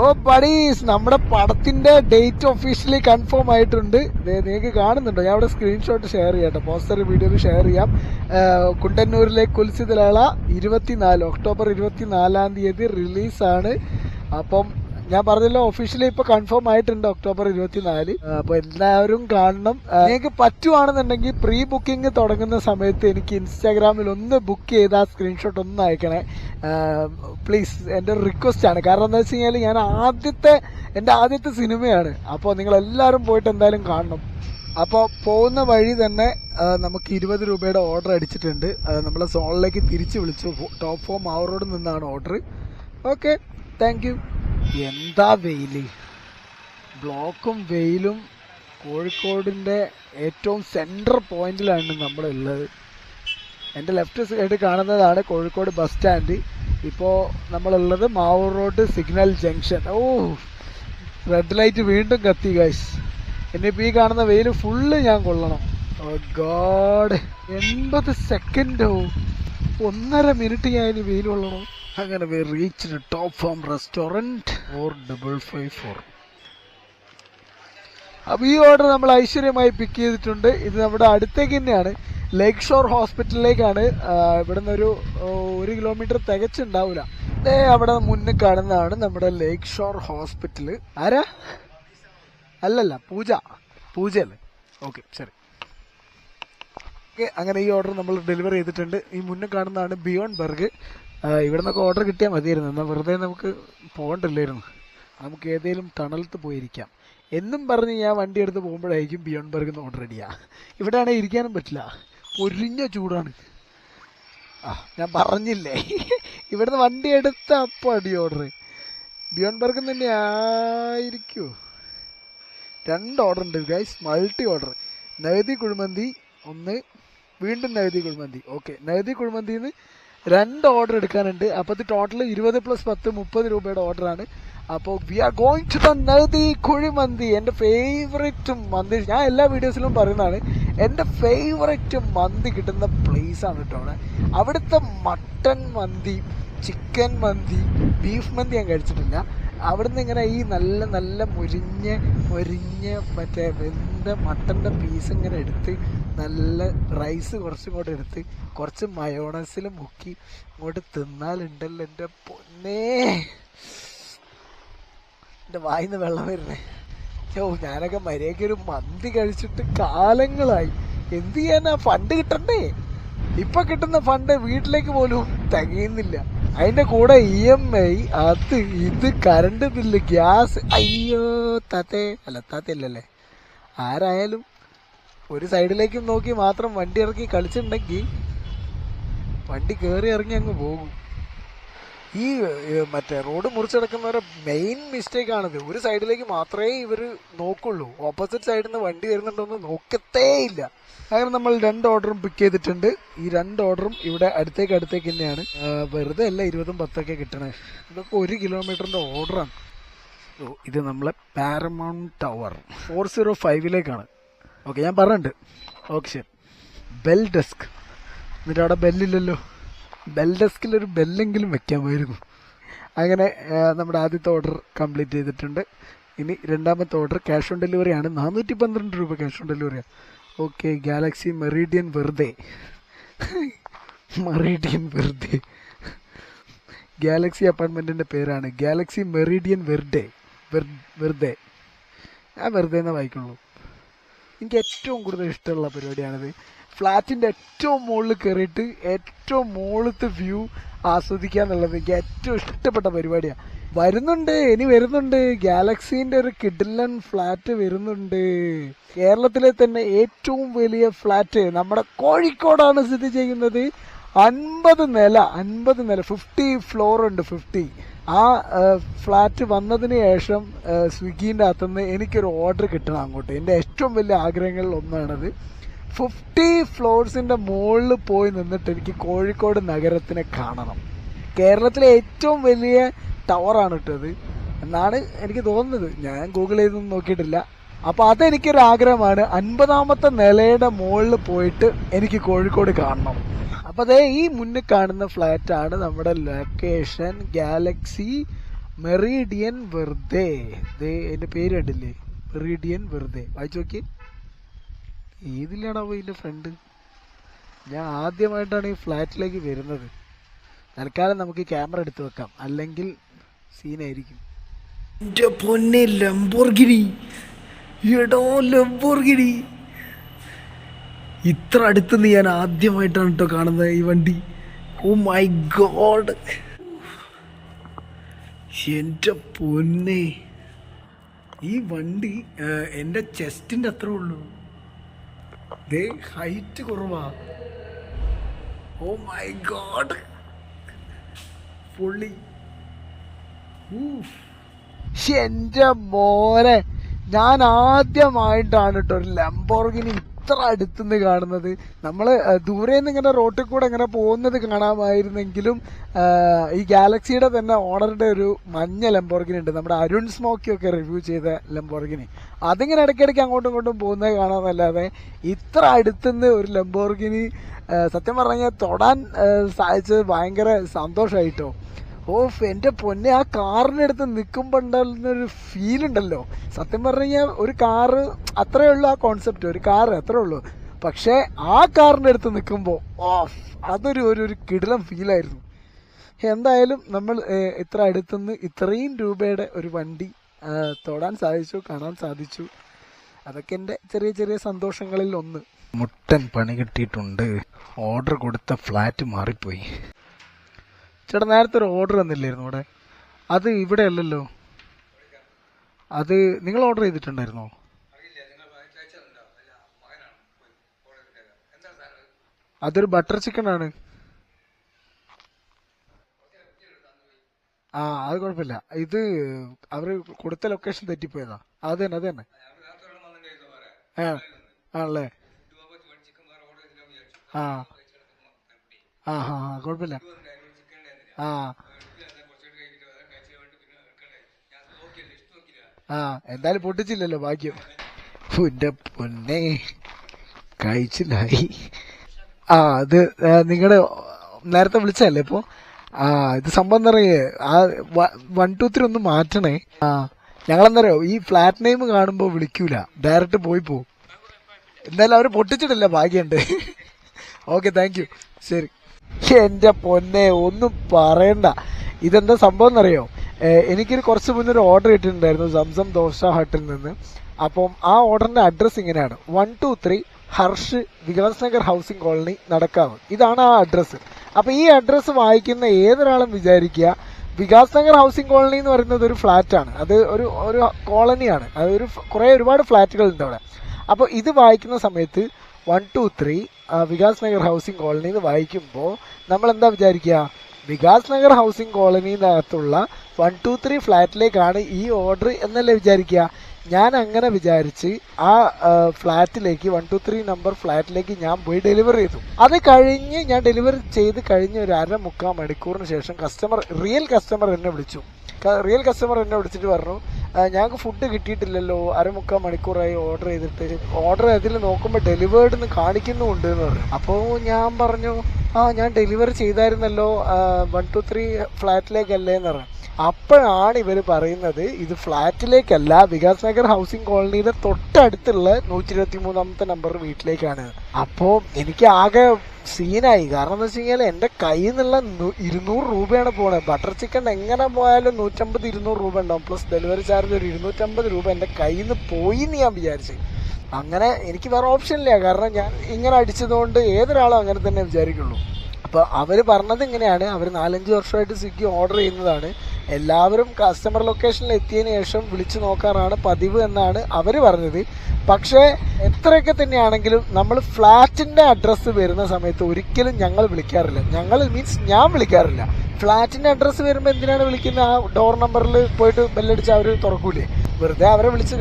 ഓ പടീസ് നമ്മുടെ പടത്തിന്റെ ഡേറ്റ് ഒഫീഷ്യലി കൺഫേം ആയിട്ടുണ്ട്. നിങ്ങൾക്ക് കാണുന്നുണ്ടോ? ഞാൻ അവിടെ സ്ക്രീൻഷോട്ട് ഷെയർ ചെയ്യാം കേട്ടോ. പോസ്റ്റർ വീഡിയോയിൽ ഷെയർ ചെയ്യാം. കുണ്ടന്നൂരിലെ കുൽസിതലാള ഇരുപത്തിനാല് ഒക്ടോബർ ഇരുപത്തിനാലാം തീയതി റിലീസാണ് അപ്പം ഞാൻ പറഞ്ഞല്ലോ ഒഫീഷ്യലി ഇപ്പൊ കൺഫേം ആയിട്ടുണ്ട് ഒക്ടോബർ ഇരുപത്തിനാല്. അപ്പൊ എല്ലാവരും കാണണം. നിങ്ങൾക്ക് പറ്റുവാണെന്നുണ്ടെങ്കിൽ പ്രീ ബുക്കിംഗ് തുടങ്ങുന്ന സമയത്ത് എനിക്ക് ഇൻസ്റ്റാഗ്രാമിൽ ഒന്ന് ബുക്ക് ചെയ്ത് സ്ക്രീൻഷോട്ട് ഒന്ന് അയക്കണേ. പ്ലീസ് എന്റെ ഒരു റിക്വസ്റ്റ് ആണ്. കാരണം എന്താ വെച്ച് കഴിഞ്ഞാൽ ഞാൻ ആദ്യത്തെ എന്റെ ആദ്യത്തെ സിനിമയാണ്. അപ്പോൾ നിങ്ങൾ എല്ലാവരും പോയിട്ട് എന്തായാലും കാണണം. അപ്പോൾ പോകുന്ന വഴി തന്നെ നമുക്ക് ഇരുപത് രൂപയുടെ ഓർഡർ അടിച്ചിട്ടുണ്ട്. നമ്മളെ സോണിലേക്ക് തിരിച്ചു വിളിച്ചു. ടോപ്പ് ഫോം അവറോട് നിന്നാണ് ഓർഡർ ഓക്കെ താങ്ക് എന്താ വെയിൽ? ബ്ലോക്കും വെയിലും കോഴിക്കോടിന്റെ ഏറ്റവും സെൻട്രൽ പോയിന്റിലാണ് നമ്മൾ ഉള്ളത് എന്റെ ലെഫ്റ്റ് സൈഡ് കാണുന്നതാണ് കോഴിക്കോട് ബസ് സ്റ്റാൻഡ് ഇപ്പോൾ നമ്മളുള്ളത് Mavoor road signal junction oh red light വീണ്ടും കത്തി ഗൈസ് ഇനിയിപ്പോൾ ഈ കാണുന്ന വെയിൽ ഫുള്ള് ഞാൻ കൊള്ളണം. ഓ ഗോഡ് എൺപത് സെക്കൻഡോ ഒന്നര മിനിറ്റ് ഞാൻ ഇനി വെയിൽ കൊള്ളണം. അങ്ങനെ we reach top form restaurant four double five four അപ്പോൾ ഈ ഓർഡർ നമ്മൾ ഐശ്വര്യമായി പിക്ക് ചെയ്തിട്ടുണ്ട്. ഇത് നമ്മുടെ അടുത്തേക്ക് തന്നെയാണ്. ലേക്ക് ഷോർ ഹോസ്പിറ്റലിലേക്കാണ് ഇവിടുന്ന് ഒരു ഒരു കിലോമീറ്റർ തികച്ചുണ്ടാവില്ല ദേ അവിടെ മുന്നിൽ കാണുന്നതാണ് നമ്മുടെ ലേക്ക് ഷോർ ഹോസ്പിറ്റൽ ആരാ? അല്ലല്ല പൂജ. പൂജയല്ലേ? ഓക്കെ ശരി. ഓക്കെ അങ്ങനെ ഈ ഓർഡർ നമ്മൾ ഡെലിവർ ചെയ്തിട്ടുണ്ട്. ഈ മുന്നേ കാണുന്നതാണ് ബിയോൺ ബർഗ് ഇവിടെ നിന്നൊക്കെ ഓർഡർ കിട്ടിയാൽ മതിയായിരുന്നു. എന്നാൽ വെറുതെ നമുക്ക് പോകണ്ടല്ലായിരുന്നു. നമുക്ക് ഏതെങ്കിലും ടണലത്ത് പോയിരിക്കാം. എന്നും പറഞ്ഞ് ഞാൻ വണ്ടി എടുത്ത് പോകുമ്പോഴായിരിക്കും ബിയോൺ ബർഗ് ഓർഡർ അടിക്കുക ഇവിടെ ആണെങ്കിൽ ഇരിക്കാനും പറ്റില്ല. പൊരിഞ്ഞ ചൂടാണ്. ആ ഞാൻ പറഞ്ഞില്ലേ? ഇവിടുന്ന് വണ്ടി എടുത്ത അപ്പോൾ അടി ഓർഡർ ബിയോൺ ബർഗ് തന്നെ ആയിരിക്കുമോ രണ്ട് ഓർഡർ ഉണ്ട് ഗൈസ് മൾട്ടി ഓർഡർ നഗതി കുഴിമന്തി ഒന്ന് വീണ്ടും നഗതി കുഴിമന്തി. ഓക്കെ നഗതി കുഴിമന്തിന്ന് രണ്ട് ഓർഡർ എടുക്കാനുണ്ട്. അപ്പോൾ ടോട്ടൽ ഇരുപത് പ്ലസ് പത്ത് മുപ്പത് രൂപയുടെ ഓർഡറാണ് അപ്പോൾ we are going to the നഗതി കുഴിമന്തി എന്റെ ഫേവറേറ്റ് മന്തി. ഞാൻ എല്ലാ വീഡിയോസിലും പറയുന്നതാണ് എന്റെ ഫേവറേറ്റ് മന്തി കിട്ടുന്ന പ്ലേസ് ആണ് കേട്ടോ അവിടെ. അവിടുത്തെ മട്ടൻ മന്തി ചിക്കൻ മന്തി ബീഫ് മന്തി ഞാൻ കഴിച്ചിട്ടില്ല. അവിടുന്ന് ഇങ്ങനെ ഈ നല്ല നല്ല മുരിഞ്ഞ മുരിഞ്ഞ മറ്റേ വെന്ത മട്ടന്റെ പീസ് ഇങ്ങനെ എടുത്ത് നല്ല റൈസ് കുറച്ചും കൂടെ എടുത്ത് കുറച്ച് മയോണസിൽ മുക്കി ഇങ്ങോട്ട് തിന്നാലുണ്ടല്ലോ എന്റെ പൊന്നേ. എന്റെ വായിന്ന് വെള്ളം വരുന്നേ. ഓ ഞാനൊക്കെ മര്യാദയ്ക്ക് ഒരു മന്തി കഴിച്ചിട്ട് കാലങ്ങളായി. എന്ത് ചെയ്യാനാ? ഫണ്ട് കിട്ടണ്ടേ? ഇപ്പൊ കിട്ടുന്ന ഫണ്ട് വീട്ടിലേക്ക് പോലും തികയുന്നില്ല. അതിന്റെ കൂടെ ഇ എം ഐ അത് ഇത് കറണ്ട് ബില്ല് ഗ്യാസ് അയ്യോ താത്തേ. അല്ല താത്തയില്ലല്ലേ ആരായാലും ഒരു സൈഡിലേക്കും നോക്കി മാത്രം വണ്ടി ഇറക്കി കളിച്ചിട്ടുണ്ടെങ്കിൽ വണ്ടി കയറി ഇറങ്ങി അങ്ങ് പോകും. ഈ മറ്റേ റോഡ് മുറിച്ചടക്കുന്നവരെ മെയിൻ മിസ്റ്റേക്ക് ആണിത്. ഒരു സൈഡിലേക്ക് മാത്രമേ ഇവർ നോക്കുള്ളൂ. ഓപ്പോസിറ്റ് സൈഡിൽ നിന്ന് വണ്ടി വരുന്നുണ്ടോന്ന് നോക്കത്തേ ഇല്ല അങ്ങനെ നമ്മൾ രണ്ട് ഓർഡറും പിക്ക് ചെയ്തിട്ടുണ്ട്. ഈ രണ്ട് ഓർഡറും ഇവിടെ അടുത്തേക്ക് അടുത്തേക്ക് തന്നെയാണ്. വെറുതെ അല്ല ഇരുപതും പത്തൊക്കെ കിട്ടണേ. ഇതൊക്കെ ഒരു കിലോമീറ്ററിന്റെ ഓർഡറാണ് ഇത് നമ്മളെ പാരമൗണ്ട് ടവർ ഫോർ സീറോ ഫൈവിലേക്കാണ് ഓക്കെ ഞാൻ പറഞ്ഞിട്ടുണ്ട്. ഓക്കെ ശരി. ബെൽ ഡെസ്ക് എന്നിട്ട് അവിടെ ബെല്ലില്ലല്ലോ ബെൽ ഡെസ്കിൽ ഒരു ബെല്ലെങ്കിലും വെക്കാമായിരുന്നു. അങ്ങനെ നമ്മുടെ ആദ്യത്തെ ഓർഡർ കംപ്ലീറ്റ് ചെയ്തിട്ടുണ്ട്. ഇനി രണ്ടാമത്തെ ഓർഡർ ക്യാഷ് ഓൺ ഡെലിവറി ആണ്. നാനൂറ്റി പന്ത്രണ്ട് രൂപ ക്യാഷ് ഓൺ ഡെലിവറിയാണ് ഓക്കെ ഗാലക്സി മെറീഡിയൻ വെറുതെ. മെറീഡിയൻ വെറുതെ. ഗാലക്സി അപ്പാർട്ട്മെന്റിന്റെ പേരാണ്. ഗാലക്സി മെറീഡിയൻ വെർ വെറുതെ. ഞാൻ വെറുതെ എന്നേ വായിക്കുള്ളൂ. എനിക്ക് ഏറ്റവും കൂടുതൽ ഇഷ്ടമുള്ള പരിപാടിയാണിത്. ഫ്ലാറ്റിന്റെ ഏറ്റവും മുകളിൽ കയറിയിട്ട് ഏറ്റവും മുകളിലത്തെ വ്യൂ ആസ്വദിക്കുക എന്നുള്ളത് എനിക്ക് ഏറ്റവും ഇഷ്ടപ്പെട്ട പരിപാടിയാണ് വരുന്നുണ്ട് ഇനി വരുന്നുണ്ട്. ഗാലക്സിന്റെ ഒരു കിഡിലൻ ഫ്ലാറ്റ് വരുന്നുണ്ട്. കേരളത്തിലെ തന്നെ ഏറ്റവും വലിയ ഫ്ലാറ്റ് നമ്മുടെ കോഴിക്കോടാണ് സ്ഥിതി ചെയ്യുന്നത്. അൻപത് നില അൻപത് നില ഫിഫ്റ്റി ഫ്ലോർ ഉണ്ട് ഫിഫ്റ്റി. ആ ഫ്ലാറ്റ് വന്നതിന് ശേഷം സ്വിഗ്ഗിന്റെ അകത്തുനിന്ന് എനിക്കൊരു ഓർഡർ കിട്ടണം അങ്ങോട്ട്. എന്റെ ഏറ്റവും വലിയ ആഗ്രഹങ്ങളിൽ ഒന്നാണത്. ഫിഫ്റ്റി ഫ്ലോർസിന്റെ മുകളിൽ പോയി നിന്നിട്ട് എനിക്ക് കോഴിക്കോട് നഗരത്തിനെ കാണണം. കേരളത്തിലെ ഏറ്റവും വലിയ ടവറാണ് ഇട്ടത്. എന്നാണ് എനിക്ക് തോന്നുന്നത്. ഞാൻ ഗൂഗിൾ ചെയ്തൊന്നും നോക്കിയിട്ടില്ല. അപ്പോൾ അതെനിക്കൊരു ആഗ്രഹമാണ്. അൻപതാമത്തെ നിലയുടെ മുകളിൽ പോയിട്ട് എനിക്ക് കോഴിക്കോട് കാണണം. അപ്പോൾ അതേ ഈ മുന്നിൽ കാണുന്ന ഫ്ലാറ്റ് ആണ് നമ്മുടെ ലൊക്കേഷൻ ഗാലക്സി മെറീഡിയൻ വെറുതെ ദേ എന്റെ പേര് കണ്ടില്ലേ? മെറീഡിയൻ വെറുതെ വായിച്ചു നോക്കി ഏതിലാണോ ഇതിന്റെ ഫ്രണ്ട് ഞാൻ ആദ്യമായിട്ടാണ് ഈ ഫ്ലാറ്റിലേക്ക് വരുന്നത്. തൽക്കാലം നമുക്ക് ക്യാമറ എടുത്ത് വെക്കാം. അല്ലെങ്കിൽ സീനായിരിക്കും എന്റെ പൊന്നെ ലംബോർഗിനി. എടോ ലംബോർഗിനി. ഇത്ര അടുത്തുനിന്ന് ഞാൻ ആദ്യമായിട്ടാണ് കേട്ടോ കാണുന്നത് ഈ വണ്ടി. ഓ മൈ ഗോഡ് എന്റെ പൊന്നെ. ഈ വണ്ടി എന്റെ ചെസ്റ്റിന്റെ അത്രേ ഉള്ളൂ. ദേ ഹൈറ്റ് കുറവാ. ഓ മൈ ഗോഡ് പൊള്ളി. എന്റെ മോനെ. ഞാൻ ആദ്യമായിട്ടാണ് കേട്ടോ ഒരു ലംബോർഗിനി ഇത്ര അടുത്തുനിന്ന് കാണുന്നത്? നമ്മൾ ദൂരെ നിന്ന് ഇങ്ങനെ റോട്ടിൽ കൂടെ ഇങ്ങനെ പോകുന്നത് കാണാമായിരുന്നെങ്കിലും ഈ ഗാലക്സിയുടെ തന്നെ ഓണറുടെ ഒരു മഞ്ഞ ലംബോർഗിനി ഉണ്ട്. നമ്മുടെ അരുൺ സ്മോക്കി ഒക്കെ റിവ്യൂ ചെയ്ത ലംബോർഗിനി അതിങ്ങനെ ഇടയ്ക്കിടയ്ക്ക് അങ്ങോട്ടും ഇങ്ങോട്ടും പോകുന്നത് കാണാമെന്നല്ലാതെ ഇത്ര അടുത്തുനിന്ന് ഒരു ലംബോർഗിനി സത്യം പറഞ്ഞു കഴിഞ്ഞാൽ തൊടാൻ സാധിച്ചത് ഭയങ്കര സന്തോഷമായിട്ടോ ഓഫ് എന്റെ പൊന്നെ ആ കാറിനടുത്ത് അടുത്ത് നിൽക്കുമ്പോ ഉണ്ടാകുന്ന ഒരു ഫീൽ ഉണ്ടല്ലോ. സത്യം പറഞ്ഞു കഴിഞ്ഞാൽ ഒരു കാറ് അത്രേ ഉള്ളൂ ആ കോൺസെപ്റ്റ് ഒരു കാറ് അത്രേ ഉള്ളൂ. പക്ഷെ ആ കാറിന്റെ അടുത്ത് നിൽക്കുമ്പോൾ ഓഫ് അതൊരു ഒരു ഒരു കിടിലം ഫീലായിരുന്നു എന്തായാലും നമ്മൾ ഇത്ര അടുത്തുനിന്ന് ഇത്രയും രൂപയുടെ ഒരു വണ്ടി തൊടാൻ സാധിച്ചു കാണാൻ സാധിച്ചു. അതൊക്കെ എന്റെ ചെറിയ ചെറിയ സന്തോഷങ്ങളിൽ ഒന്ന്. മുട്ടൻ പണി കിട്ടിയിട്ടുണ്ട്. ഓർഡർ കൊടുത്ത ഫ്ലാറ്റ് മാറിപ്പോയി. ചേട്ടാ നേരത്തെ ഒരു ഓർഡർ തന്നില്ലായിരുന്നു ഇവിടെ. അത് ഇവിടെ അല്ലല്ലോ. അത് നിങ്ങൾ ഓർഡർ ചെയ്തിട്ടുണ്ടായിരുന്നോ? അതൊരു ബട്ടർ ചിക്കൻ ആണ്. ആ അത് കുഴപ്പമില്ല. ഇത് അവർ കൊടുത്ത ലൊക്കേഷൻ തെറ്റിപ്പോയതാ. അത് തന്നെ അത് തന്നെ. ആണല്ലേ? ആ ആ ആ, കുഴപ്പമില്ല. ആ. ആ എന്തായാലും പൊട്ടിച്ചില്ലല്ലോ ഭാഗ്യം. എന്റെ പൊന്നെ. കഴിച്ചില്ലായി. ആ അത് നിങ്ങളുടെ നേരത്തെ വിളിച്ചല്ലേ ഇപ്പോ? ആ ഇത് സംഭവം എന്നറിയേ ആ വൺ ടു ത്രീ ഒന്ന് മാറ്റണേ. ആ ഞങ്ങളെന്നറിയോ ഈ ഫ്ലാറ്റ് നെയിം കാണുമ്പോ വിളിക്കൂല. ഡയറക്റ്റ് പോയി പോവും. എന്തായാലും അവർ പൊട്ടിച്ചിട്ടില്ല ഭാഗ്യമുണ്ട് ഓക്കെ താങ്ക് യു ശരി. എന്റെ പൊന്നെ ഒന്നും പറയണ്ട. ഇതെന്താ സംഭവം എന്നറിയോ എനിക്കൊരു കുറച്ച് മുന്നേ ഒരു ഓർഡർ കിട്ടിയിട്ടുണ്ടായിരുന്നു സംസം ദോശ ഹട്ടിൽ നിന്ന്. അപ്പം ആ ഓർഡറിന്റെ അഡ്രസ്സ് ഇങ്ങനെയാണ്. One two three Harsh Vikas Nagar housing colony Nadakkavu. ഇതാണ് ആ അഡ്രസ്സ് അപ്പൊ ഈ അഡ്രസ്സ് വായിക്കുന്ന ഏതൊരാളും വിചാരിക്കുക വികാസ് നഗർ ഹൗസിംഗ് കോളനി എന്ന് പറയുന്നത് ഒരു ഫ്ലാറ്റ് ആണ്. അത് ഒരു ഒരു കോളനിയാണ് അത് ഒരു കുറെ ഒരുപാട് ഫ്ലാറ്റുകൾ ഉണ്ട് അവിടെ. അപ്പോൾ ഇത് വായിക്കുന്ന സമയത്ത് one two three Vikas Nagar housing colony എന്ന് വായിക്കുമ്പോൾ നമ്മൾ എന്താ വിചാരിക്കുക വികാസ് നഗർ ഹൗസിംഗ് കോളനിനകത്തുള്ള വൺ ടു ത്രീ ഫ്ലാറ്റിലേക്കാണ് ഈ ഓർഡർ എന്നല്ലേ വിചാരിക്കുക ഞാൻ അങ്ങനെ വിചാരിച്ച് ആ ഫ്ലാറ്റിലേക്ക് വൺ ടു ത്രീ നമ്പർ ഫ്ലാറ്റിലേക്ക് ഞാൻ പോയി ഡെലിവറി ചെയ്തു. അത് കഴിഞ്ഞ് ഞാൻ ഡെലിവറി ചെയ്ത് കഴിഞ്ഞ ഒരു അര മുക്കാൽ മണിക്കൂറിന് ശേഷം കസ്റ്റമർ റിയൽ കസ്റ്റമർ എന്നെ വിളിച്ചു. റിയൽ കസ്റ്റമർ എന്നെ വിളിച്ചിട്ട് പറഞ്ഞു "ആ, ഞങ്ങൾക്ക് ഫുഡ് കിട്ടിയിട്ടില്ലല്ലോ. അരമുക്കാൽ മണിക്കൂറായി ഓർഡർ ചെയ്തിട്ട്. ഓർഡർ അതിൽ നോക്കുമ്പോൾ ഡെലിവേർഡ് എന്ന് കാണിക്കുന്നുണ്ട് എന്ന് പറഞ്ഞു. അപ്പോൾ ഞാൻ പറഞ്ഞു ആ ഞാൻ ഡെലിവറി ചെയ്തായിരുന്നല്ലോ വൺ ടു ത്രീ ഫ്ലാറ്റിലേക്കല്ലേ എന്ന് പറഞ്ഞു. അപ്പോഴാണ് ഇവർ പറയുന്നത് ഇത് ഫ്ലാറ്റിലേക്കല്ല വികാസ് നഗർ ഹൗസിംഗ് കോളനിയുടെ തൊട്ടടുത്തുള്ള നൂറ്റി ഇരുപത്തി മൂന്നാമത്തെ നമ്പർ വീട്ടിലേക്കാണ്. അപ്പോൾ എനിക്ക് ആകെ സീനായി കാരണം എന്താ വെച്ച് കഴിഞ്ഞാൽ എന്റെ കയ്യിൽ നിന്നുള്ള ഇരുന്നൂറ് രൂപയാണ് പോണത്. ബട്ടർ ചിക്കൻ എങ്ങനെ പോയാലും നൂറ്റമ്പത് ഇരുന്നൂറ് രൂപ ഉണ്ടാവും. പ്ലസ് ഡെലിവറി ചാർജ് ഒരു ഇരുന്നൂറ്റമ്പത് രൂപ എന്റെ കയ്യിൽ നിന്ന് പോയി എന്ന് ഞാൻ വിചാരിച്ചു. അങ്ങനെ എനിക്ക് വേറെ ഓപ്ഷൻ ഇല്ല. കാരണം ഞാൻ ഇങ്ങനെ അടിച്ചതുകൊണ്ട് ഏതൊരാളും അങ്ങനെ തന്നെ വിചാരിക്കുള്ളൂ. അപ്പോൾ അവർ പറഞ്ഞത് ഇങ്ങനെയാണ്. അവർ നാലഞ്ച് വർഷമായിട്ട് സ്വിഗ്ഗി ഓർഡർ ചെയ്യുന്നതാണ്. എല്ലാവരും കസ്റ്റമർ ലൊക്കേഷനിൽ എത്തിയതിന് ശേഷം വിളിച്ചു നോക്കാറാണ് പതിവ് എന്നാണ് അവർ പറഞ്ഞത്. പക്ഷേ എത്രയൊക്കെ തന്നെയാണെങ്കിലും നമ്മൾ ഫ്ലാറ്റിന്റെ അഡ്രസ്സ് വരുന്ന സമയത്ത് ഒരിക്കലും ഞങ്ങൾ വിളിക്കാറില്ല. ഞങ്ങൾ മീൻസ് ഞാൻ വിളിക്കാറില്ല. ഫ്ലാറ്റിന്റെ അഡ്രസ്സ് വരുമ്പോൾ എന്തിനാണ് വിളിക്കുന്നത് ആ ഡോർ നമ്പറിൽ പോയിട്ട് ബെല്ലടിച്ച് അവർ തുറക്കൂലേ വെറുതെ അവരെ വിളിച്ച്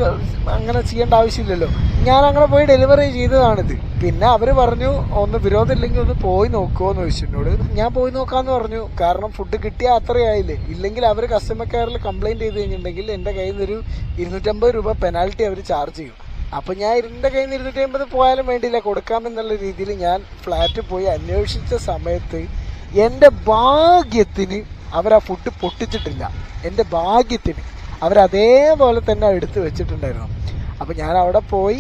അങ്ങനെ ചെയ്യേണ്ട ആവശ്യമില്ലല്ലോ. ഞാൻ അങ്ങനെ പോയി ഡെലിവറി ചെയ്തതാണിത്. പിന്നെ അവർ പറഞ്ഞു ഒന്ന് വിരോധമില്ലെങ്കിൽ ഒന്ന് പോയി നോക്കുമോ എന്ന് ചോദിച്ചു. എന്നോട് ഞാൻ പോയി നോക്കാന്ന് പറഞ്ഞു. കാരണം ഫുഡ് കിട്ടിയാൽ അത്രയായില്ലേ ഇല്ലെങ്കിൽ അവർ കസ്റ്റമർ കെയറിൽ കംപ്ലൈന്റ് ചെയ്ത് കഴിഞ്ഞിട്ടുണ്ടെങ്കിൽ എന്റെ കയ്യിൽ നിന്നൊരു ഇരുന്നൂറ്റമ്പത് രൂപ പെനാൽറ്റി അവർ ചാർജ് ചെയ്യും. അപ്പം ഞാൻ എന്റെ കയ്യിൽ നിന്ന് ഇരുന്നൂറ്റമ്പത് പോയാലും വേണ്ടിയില്ല. കൊടുക്കാമെന്നുള്ള രീതിയിൽ ഞാൻ ഫ്ലാറ്റ് പോയി അന്വേഷിച്ച സമയത്ത് എന്റെ ഭാഗ്യത്തിന് അവർ ആ ഫുഡ് പൊട്ടിച്ചിട്ടില്ല. എന്റെ ഭാഗ്യത്തിന്. അവരതേപോലെ തന്നെ എടുത്തു വെച്ചിട്ടുണ്ടായിരുന്നു. അപ്പം ഞാൻ അവിടെ പോയി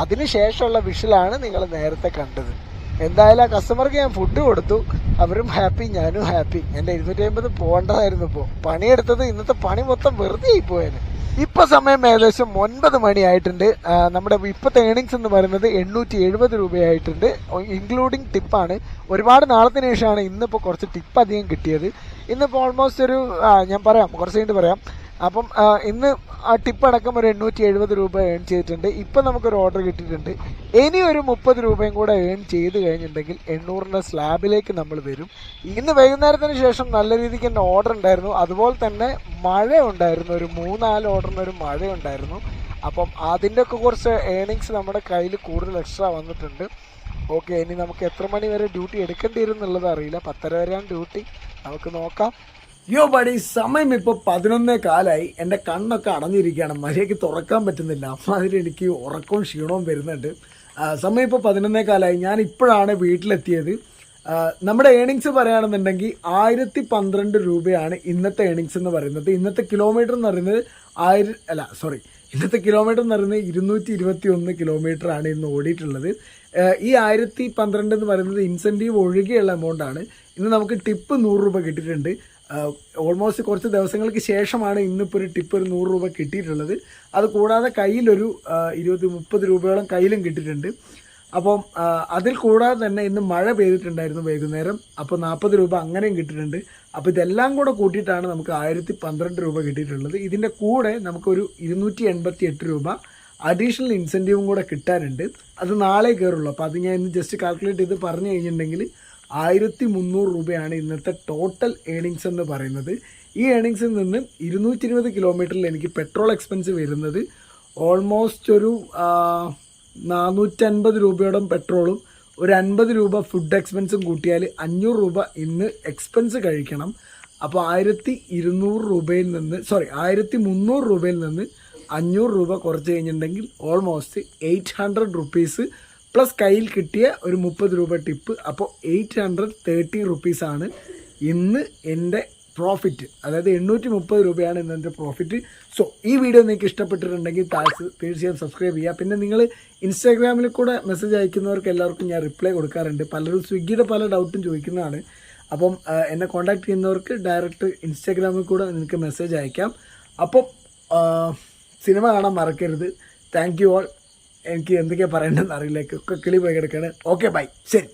അതിന് ശേഷമുള്ള വിഷലാണ് നിങ്ങൾ നേരത്തെ കണ്ടത്. എന്തായാലും ആ കസ്റ്റമർക്ക് ഞാൻ ഫുഡ് കൊടുത്തു. അവരും ഹാപ്പി ഞാനും ഹാപ്പി എന്റെ ഇരുന്നൂറ്റി അമ്പത് പോകേണ്ടതായിരുന്നു ഇപ്പോൾ പണിയെടുത്തത് ഇന്നത്തെ പണി മൊത്തം വെറുതെ ആയി പോയേനെ. ഇപ്പൊ സമയം ഏകദേശം ഒൻപത് മണിയായിട്ടുണ്ട്. നമ്മുടെ ഇപ്പോഴത്തെ ഏണിങ്സ് എന്ന് പറയുന്നത് എണ്ണൂറ്റി എഴുപത് രൂപയായിട്ടുണ്ട് ഇൻക്ലൂഡിങ് ടിപ്പാണ് ഒരുപാട് നാളത്തിന് ശേഷമാണ് ഇന്നിപ്പോൾ കുറച്ച് ടിപ്പ് അധികം കിട്ടിയത്. ഇന്നിപ്പോൾ ഓൾമോസ്റ്റ് ഒരു ഞാൻ പറയാം കുറച്ച് കഴിഞ്ഞിട്ട് പറയാം. അപ്പം ഇന്ന് ആ ടിപ്പ് അടക്കം ഒരു എണ്ണൂറ്റി എഴുപത് രൂപ ഏൺ ചെയ്തിട്ടുണ്ട്. ഇപ്പം നമുക്കൊരു ഓർഡർ കിട്ടിയിട്ടുണ്ട്. ഇനി ഒരു മുപ്പത് രൂപയും കൂടെ ഏൺ ചെയ്ത് കഴിഞ്ഞിട്ടുണ്ടെങ്കിൽ എണ്ണൂറിന്റെ സ്ലാബിലേക്ക് നമ്മൾ വരും. ഇന്ന് വൈകുന്നേരത്തിന് ശേഷം നല്ല രീതിക്ക് തന്നെ ഓർഡർ ഉണ്ടായിരുന്നു. അതുപോലെ തന്നെ മഴ ഉണ്ടായിരുന്നു. ഒരു മൂന്നാൽ ഓർഡറിന് ഒരു മഴ ഉണ്ടായിരുന്നു. അപ്പം അതിന്റെ ഒക്കെ കുറച്ച് ഏണിങ്സ് നമ്മുടെ കയ്യിൽ കൂടുതൽ എക്സ്ട്രാ വന്നിട്ടുണ്ട്. ഓക്കെ ഇനി നമുക്ക് എത്ര മണി വരെ ഡ്യൂട്ടി എടുക്കേണ്ടി വരും എന്നുള്ളത് അറിയില്ല. പത്തര വരെയാണ് ഡ്യൂട്ടി നമുക്ക് നോക്കാം. യോ പടി സമയം ഇപ്പോൾ പതിനൊന്നേ കാലായി. എന്റെ കണ്ണൊക്കെ അടഞ്ഞിരിക്കുകയാണ്. മര്യാദയ്ക്ക് തുറക്കാൻ പറ്റുന്നില്ല. അമ്മാതിരി എനിക്ക് ഉറക്കവും ക്ഷീണവും വരുന്നുണ്ട്. സമയം ഇപ്പോൾ പതിനൊന്നേ കാലായി. ഞാൻ ഇപ്പോഴാണ് വീട്ടിലെത്തിയത്. നമ്മുടെ ഏണിങ്സ് പറയുകയാണെന്നുണ്ടെങ്കിൽ ആയിരത്തി പന്ത്രണ്ട് രൂപയാണ് ഇന്നത്തെ ഏണിങ്സ് എന്ന് പറയുന്നത്. ഇന്നത്തെ കിലോമീറ്റർ എന്ന് പറയുന്നത് ആയിരം അല്ല സോറി ഇന്നത്തെ കിലോമീറ്റർ എന്ന് പറയുന്നത് ഇരുന്നൂറ്റി ഇരുപത്തി ഒന്ന് കിലോമീറ്റർ ആണ് ഇന്ന് ഓടിയിട്ടുള്ളത്. ഈ ആയിരത്തി പന്ത്രണ്ട് എന്ന് പറയുന്നത് ഇൻസെന്റീവ് ഒഴികെയുള്ള എമൗണ്ട് ആണ്. ഇന്ന് നമുക്ക് ടിപ്പ് നൂറ് രൂപ കിട്ടിയിട്ടുണ്ട്. ഓൾമോസ്റ്റ് കുറച്ച് ദിവസങ്ങൾക്ക് ശേഷമാണ് ഇന്നിപ്പോൾ ഒരു ടിപ്പ് ഒരു നൂറ് രൂപ കിട്ടിയിട്ടുള്ളത്. അത് കൂടാതെ കയ്യിലൊരു ഇരുപത് മുപ്പത് രൂപയോളം കയ്യിലും കിട്ടിയിട്ടുണ്ട്. അപ്പം അതിൽ കൂടാതെ തന്നെ ഇന്ന് മഴ പെയ്തിട്ടുണ്ടായിരുന്നു വൈകുന്നേരം. അപ്പോൾ നാൽപ്പത് രൂപ അങ്ങനെയും കിട്ടിയിട്ടുണ്ട്. അപ്പോൾ ഇതെല്ലാം കൂടെ കൂട്ടിയിട്ടാണ് നമുക്ക് ആയിരത്തി പന്ത്രണ്ട് രൂപ കിട്ടിയിട്ടുള്ളത്. ഇതിന്റെ കൂടെ നമുക്കൊരു ഇരുന്നൂറ്റി എൺപത്തി എട്ട് രൂപ അഡീഷണൽ ഇൻസെന്റീവും കൂടെ കിട്ടാനുണ്ട്. അത് നാളെ കയറുള്ളൂ. അപ്പോൾ അത് ഞാൻ ഇന്ന് ജസ്റ്റ് കാൽക്കുലേറ്റ് ചെയ്ത് പറഞ്ഞു കഴിഞ്ഞിട്ടുണ്ടെങ്കിൽ ആയിരത്തി മുന്നൂറ് രൂപയാണ് ഇന്നത്തെ ടോട്ടൽ ഏണിങ്സ് എന്ന് പറയുന്നത്. ഈ ഏണിങ്സിൽ നിന്ന് ഇരുന്നൂറ്റി ഇരുപത് കിലോമീറ്ററിൽ എനിക്ക് പെട്രോൾ എക്സ്പെൻസ് വരുന്നത്. ഓൾമോസ്റ്റ് ഒരു നാനൂറ്റൻപത് രൂപയോളം പെട്രോളും ഒരു അൻപത് രൂപ ഫുഡ് എക്സ്പെൻസും കൂട്ടിയാൽ അഞ്ഞൂറ് രൂപ ഇന്ന് എക്സ്പെൻസ് കഴിക്കണം. അപ്പോൾ ആയിരത്തി ഇരുന്നൂറ് രൂപയിൽ നിന്ന് സോറി ആയിരത്തി മുന്നൂറ് രൂപയിൽ നിന്ന് അഞ്ഞൂറ് രൂപ കുറച്ച് കഴിഞ്ഞിട്ടുണ്ടെങ്കിൽ almost eight hundred rupees plus കയ്യിൽ കിട്ടിയ ഒരു മുപ്പത് രൂപ ടിപ്പ്. അപ്പോൾ എയ്റ്റ് ഹൺഡ്രഡ് തേർട്ടി റുപ്പീസാണ് ഇന്ന് എന്റെ പ്രോഫിറ്റ്. അതായത് എണ്ണൂറ്റി മുപ്പത് രൂപയാണ് ഇന്ന് എന്റെ പ്രോഫിറ്റ്. സോ ഈ വീഡിയോ നിങ്ങൾക്ക് ഇഷ്ടപ്പെട്ടിട്ടുണ്ടെങ്കിൽ താഴ്ച തീർച്ചയായും സബ്സ്ക്രൈബ് ചെയ്യുക. പിന്നെ നിങ്ങൾ ഇൻസ്റ്റാഗ്രാമിൽ കൂടെ മെസ്സേജ് അയക്കുന്നവർക്ക് എല്ലാവർക്കും ഞാൻ റിപ്ലൈ കൊടുക്കാറുണ്ട്. പലരും സ്വിഗ്ഗിയുടെ പല ഡൗട്ടും ചോദിക്കുന്നതാണ്. അപ്പം എന്നെ കോൺടാക്ട് ചെയ്യുന്നവർക്ക് ഡയറക്റ്റ് ഇൻസ്റ്റാഗ്രാമിൽ കൂടെ നിങ്ങൾക്ക് മെസ്സേജ് അയക്കാം. അപ്പം സിനിമ കാണാൻ മറക്കരുത്. Thank you all. എനിക്ക് എന്തൊക്കെയാണ് പറയേണ്ടതെന്ന് അറിയില്ല. കിളി പോയി കിടക്കുകയാണ്. ഓക്കെ ബൈ ശരി.